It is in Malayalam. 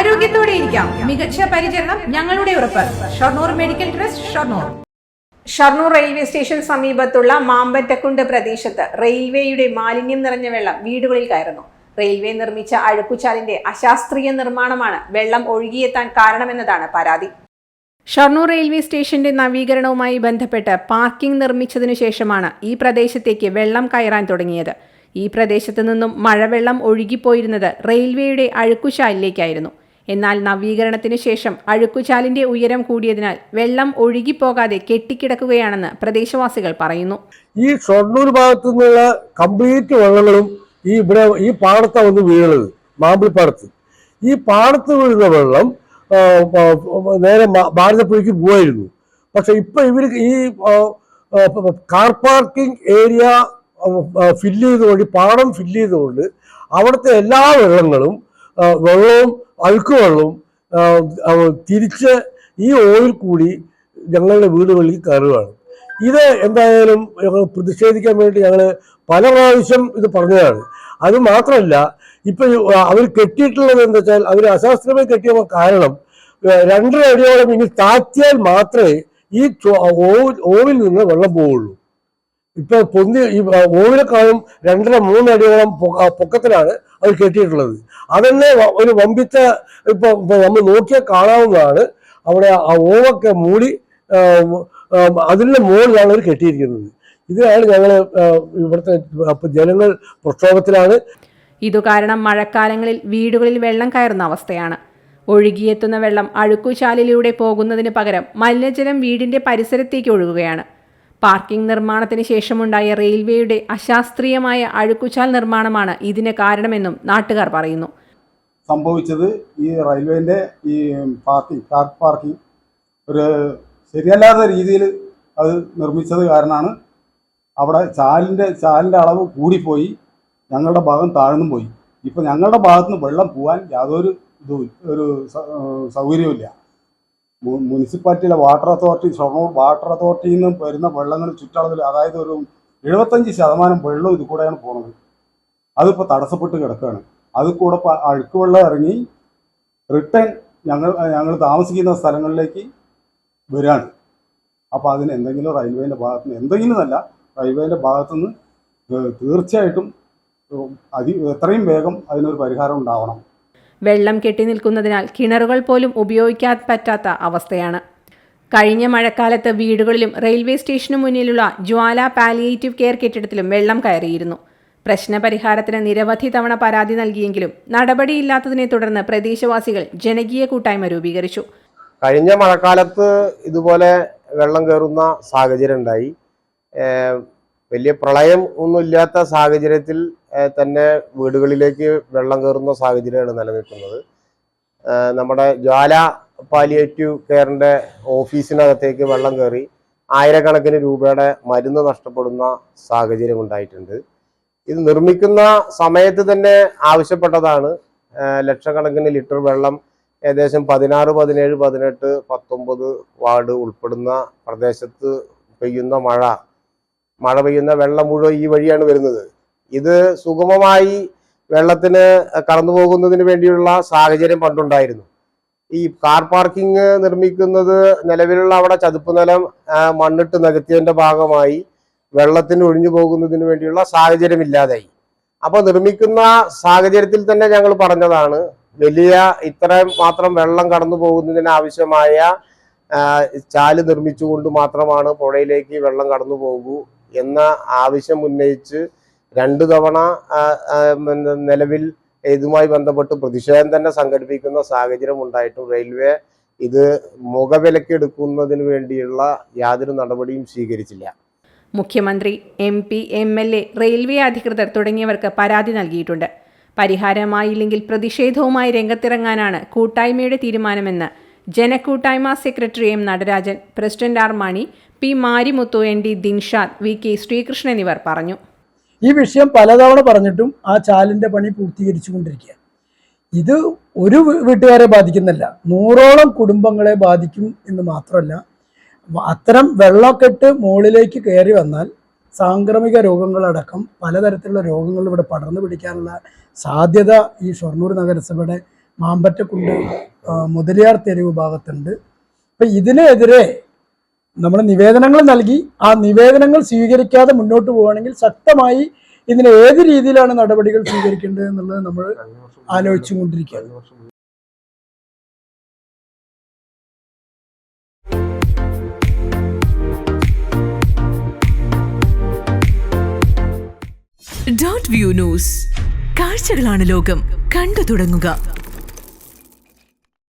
ആരോഗ്യത്തോടെ ഇരിക്കാം. മികച്ച പരിചരണം ഞങ്ങളുടെ ഉറപ്പ്. Shoranur medical trust Shoranur. Shoranur railway station സമീപത്തുള്ള മാമ്പറ്റക്കുണ്ട് പ്രദേശത്ത് റെയിൽവേയുടെ മാലിന്യം നിറഞ്ഞ വെള്ളം വീടുകളിൽ കയറുന്നു. റെയിൽവേ നിർമ്മിച്ച അഴുക്കുചാലിന്റെ അശാസ്ത്രീയ നിർമ്മാണമാണ് വെള്ളം ഒഴുകിയെത്താൻ കാരണമെന്നതാണ് പരാതി. ഷൊർണൂർ റെയിൽവേ സ്റ്റേഷന്റെ നവീകരണവുമായി ബന്ധപ്പെട്ട് പാർക്കിംഗ് നിർമ്മിച്ചതിനു ശേഷമാണ് ഈ പ്രദേശത്തേക്ക് വെള്ളം കയറാൻ തുടങ്ങിയത്. ഈ പ്രദേശത്തു നിന്നും മഴവെള്ളം ഒഴുകിപ്പോയിരുന്നത് റെയിൽവേയുടെ അഴുക്കുചാലിലേക്കായിരുന്നു എന്നാൽ നവീകരണത്തിന് ശേഷം അഴുക്കുചാലിന്റെ ഉയരം കൂടിയതിനാൽ വെള്ളം ഒഴുകിപ്പോകാതെ കെട്ടിക്കിടക്കുകയാണെന്ന് പ്രദേശവാസികൾ പറയുന്നു. ഈ ഷൊർണൂർ ഭാഗത്തു നിന്നുള്ള കംപ്ലീറ്റ് വെള്ളങ്ങളും ഈ ഇവിടെ ഈ പാടത്താണ് വന്ന് വീഴുന്നത് മാമ്പിളിപ്പാടത്ത്. ഈ പാടത്ത് വീഴുന്ന വെള്ളം നേരെ ഭാരതപ്പുഴയ്ക്ക് പോവായിരുന്നു. പക്ഷെ ഇപ്പൊ ഇവർ ഈ കാർ പാർക്കിംഗ് ഏരിയ ഫില്ല് ചെയ്തുകൊണ്ട് പാടം ഫില്ല് ചെയ്തുകൊണ്ട് അവിടുത്തെ എല്ലാ വെള്ളങ്ങളും വെള്ളവും അഴുക്ക് വെള്ളവും തിരിച്ച് ഈ ഓയിൽ കൂടി ഞങ്ങളുടെ വീടുകളിൽ കയറുകയാണ്. ഇത് എന്തായാലും ഞങ്ങൾ പ്രതിഷേധിക്കാൻ വേണ്ടി ഞങ്ങൾ പല പ്രാവശ്യം ഇത് പറഞ്ഞതാണ്. അത് മാത്രമല്ല ഇപ്പൊ അവർ കെട്ടിയിട്ടുള്ളത് എന്താ വെച്ചാൽ അവർ അശാസ്ത്രമായി കെട്ടിയ കാരണം രണ്ടര അടിയോളം ഇനി താത്തിയാൽ മാത്രമേ ഈ ഓവിൽ നിന്ന് വെള്ളം പോവുള്ളൂ. ഇപ്പൊ പൊന്തി ഈ ഓവിലെക്കാളും രണ്ടര മൂന്നടിയോളം പൊക്കത്തിലാണ് അത് കെട്ടിയിട്ടുള്ളത്. അതന്നെ ഒരു വമ്പിച്ച ഇപ്പൊ നമ്മൾ നോക്കിയാൽ കാണാവുന്നതാണ്. അവിടെ ആ ഓവൊക്കെ മൂടി അതിന്റെ മുകളിലാണ് അവർ കെട്ടിയിരിക്കുന്നത്. ഇതിനാണ് ഞങ്ങൾ ഇവിടുത്തെ ജനങ്ങൾ പ്രക്ഷോഭത്തിലാണ്. ഇതു കാരണം മഴക്കാലങ്ങളിൽ വീടുകളിൽ വെള്ളം കയറുന്ന അവസ്ഥയാണ്. ഒഴുകിയെത്തുന്ന വെള്ളം അഴുക്കുചാലിലൂടെ പോകുന്നതിന് പകരം മലിനജലം വീടിന്റെ പരിസരത്തേക്ക് ഒഴുകുകയാണ്. പാർക്കിംഗ് നിർമ്മാണത്തിന് ശേഷമുണ്ടായ റെയിൽവേയുടെ അശാസ്ത്രീയമായ അഴുക്കുചാൽ നിർമ്മാണമാണ് ഇതിന് കാരണമെന്നും നാട്ടുകാർ പറയുന്നു. സംഭവിച്ചത് ഈ റെയിൽവേന്റെ ഈ പാർക്കിംഗ് കാർ പാർക്കിംഗ് ഒരു ശരിയല്ലാത്ത രീതിയിൽ അത് നിർമ്മിച്ചത് കാരണമാണ് അവിടെ ചാലിന്റെ ചാലിന്റെ അളവ് കൂടിപ്പോയി ഞങ്ങളുടെ ഭാഗം താഴ്ന്നും പോയി. ഇപ്പം ഞങ്ങളുടെ ഭാഗത്തുനിന്ന് വെള്ളം പോകാൻ യാതൊരു ഇതും ഒരു സൗകര്യവും മുനിസിപ്പാലിറ്റിയിലെ വാട്ടർ അതോറിറ്റി ഷൊർണൂർ വാട്ടർ അതോറിറ്റിയിൽ നിന്നും വരുന്ന വെള്ളങ്ങൾ ചുറ്റളവിൽ അതായത് ഒരു എഴുപത്തഞ്ച് ശതമാനം വെള്ളം ഇത് കൂടെയാണ് പോണത്. അതിപ്പോൾ തടസ്സപ്പെട്ട് കിടക്കുകയാണ് അത് കൂടെ അഴുക്ക് വെള്ളം ഇറങ്ങി റിട്ടേൺ ഞങ്ങൾ ഞങ്ങൾ താമസിക്കുന്ന സ്ഥലങ്ങളിലേക്ക് വരികയാണ് അപ്പോൾ അതിന് എന്തെങ്കിലും റെയിൽവേന്റെ ഭാഗത്ത് നിന്ന് എന്തെങ്കിലും അല്ല റെയിൽവേന്റെ ഭാഗത്തു നിന്ന് തീർച്ചയായിട്ടും അതി എത്രയും വേഗം അതിനൊരു പരിഹാരം ഉണ്ടാവണം. വെള്ളം കെട്ടി നിൽക്കുന്നതിനാൽ കിണറുകൾ പോലും ഉപയോഗിക്കാൻ പറ്റാത്ത അവസ്ഥയാണ്. കഴിഞ്ഞ മഴക്കാലത്ത് വീടുകളിലും റെയിൽവേ സ്റ്റേഷനു മുന്നിലുള്ള ജ്വാല പാലിയേറ്റീവ് കെയർ കെട്ടിടത്തിലും വെള്ളം കയറിയിരുന്നു. പ്രശ്നപരിഹാരത്തിന് നിരവധി തവണ പരാതി നൽകിയെങ്കിലും നടപടിയില്ലാത്തതിനെ തുടർന്ന് പ്രദേശവാസികൾ ജനകീയ കൂട്ടായ്മ രൂപീകരിച്ചു. കഴിഞ്ഞ മഴക്കാലത്ത് ഇതുപോലെ വെള്ളം കയറുന്ന സാഹചര്യം ഉണ്ടായി. വലിയ പ്രളയം ഒന്നും ഇല്ലാത്ത സാഹചര്യത്തിൽ തന്നെ വീടുകളിലേക്ക് വെള്ളം കയറുന്ന സാഹചര്യമാണ് നിലനിൽക്കുന്നത്. നമ്മുടെ ജ്വാല പാലിയേറ്റീവ് കെയറിന്റെ ഓഫീസിനകത്തേക്ക് വെള്ളം കയറി ആയിരക്കണക്കിന് രൂപയുടെ മരുന്ന് നഷ്ടപ്പെടുന്ന സാഹചര്യം ഉണ്ടായിട്ടുണ്ട്. ഇത് നിർമ്മിക്കുന്ന സമയത്ത് തന്നെ ആവശ്യപ്പെട്ടതാണ്. ലക്ഷക്കണക്കിന് ലിറ്റർ വെള്ളം ഏകദേശം പതിനാറ് പതിനേഴ് പതിനെട്ട് പത്തൊമ്പത് വാർഡ് ഉൾപ്പെടുന്ന പ്രദേശത്ത് പെയ്യുന്ന മഴ. മഴ പെയ്യുന്ന വെള്ളം മുഴുവൻ ഈ വഴിയാണ് വരുന്നത്. ഇത് സുഗമമായി വെള്ളത്തിന് കടന്നു പോകുന്നതിന് വേണ്ടിയുള്ള സാഹചര്യം പണ്ടുണ്ടായിരുന്നു. ഈ കാർ പാർക്കിംഗ് നിർമ്മിക്കുന്നത് നിലവിലുള്ള അവിടെ ചതുപ്പ് നിലം മണ്ണിട്ട് നികത്തിയതിന്റെ ഭാഗമായി വെള്ളത്തിന് ഒഴിഞ്ഞു പോകുന്നതിന് വേണ്ടിയുള്ള സാഹചര്യം ഇല്ലാതായി. അപ്പൊ നിർമ്മിക്കുന്ന സാഹചര്യത്തിൽ തന്നെ ഞങ്ങൾ പറഞ്ഞതാണ് വലിയ ഇത്രയും മാത്രം വെള്ളം കടന്നു പോകുന്നതിന് ആവശ്യമായ ചാൽ നിർമ്മിച്ചുകൊണ്ട് മാത്രമാണ് പുഴയിലേക്ക് വെള്ളം കടന്നു പോകൂ എന്ന ആവശ്യം ഉന്നയിച്ച് രണ്ടു തവണ നിലവിൽ ഇതുമായി ബന്ധപ്പെട്ട് പ്രതിഷേധം തന്നെ സംഘടിപ്പിക്കുന്ന സാഹചര്യം ഉണ്ടായിട്ടും റെയിൽവേ ഇത് മുഖവിലക്കെടുക്കുന്നതിന് വേണ്ടിയുള്ള യാതൊരു നടപടിയും സ്വീകരിച്ചില്ല. മുഖ്യമന്ത്രി M P M L A railway അധികൃതർ തുടങ്ങിയവർക്ക് പരാതി നൽകിയിട്ടുണ്ട്. പരിഹാരമായില്ലെങ്കിൽ പ്രതിഷേധവുമായി രംഗത്തിറങ്ങാനാണ് കൂട്ടായ്മയുടെ തീരുമാനമെന്ന് ജനക്കൂട്ടായ്മ secretary M Natarajan president R Mani P Marimuthu N D Dinshad V K Sreekrishnan എന്നിവർ പറഞ്ഞു. ഈ വിഷയം പലതവണ പറഞ്ഞിട്ടും ആ ചാലിന്റെ പണി പൂർത്തീകരിച്ചു കൊണ്ടിരിക്കുക ഇത് ഒരു വീട്ടുകാരെ ബാധിക്കുന്നില്ല. നൂറോളം കുടുംബങ്ങളെ ബാധിക്കും എന്ന് മാത്രമല്ല അത്തരം വെള്ളക്കെട്ട് മുകളിലേക്ക് കയറി വന്നാൽ സാംക്രമിക രോഗങ്ങളടക്കം പലതരത്തിലുള്ള രോഗങ്ങൾ ഇവിടെ പടർന്നു പിടിക്കാനുള്ള സാധ്യത ഈ ഷൊർണൂർ നഗരസഭയുടെ മാമ്പറ്റക്കുണ്ട് മുതലിയാർ തെരുവ് ഭാഗത്തുണ്ട്. അപ്പം ഇതിനെതിരെ നമ്മൾ നിവേദനങ്ങൾ നൽകി ആ നിവേദനങ്ങൾ സ്വീകരിക്കാതെ മുന്നോട്ട് പോവുകയാണെങ്കിൽ ശക്തമായി ഇതിന് ഏത് രീതിയിലാണ് നടപടികൾ സ്വീകരിക്കേണ്ടത് എന്നുള്ളത് നമ്മൾ ആലോചിച്ചുകൊണ്ടിരിക്കുകയാണ് ഡോട്ട് വ്യൂ ന്യൂസ്. കാഴ്ചകളാണ് ലോകം. കണ്ടു തുടങ്ങുക.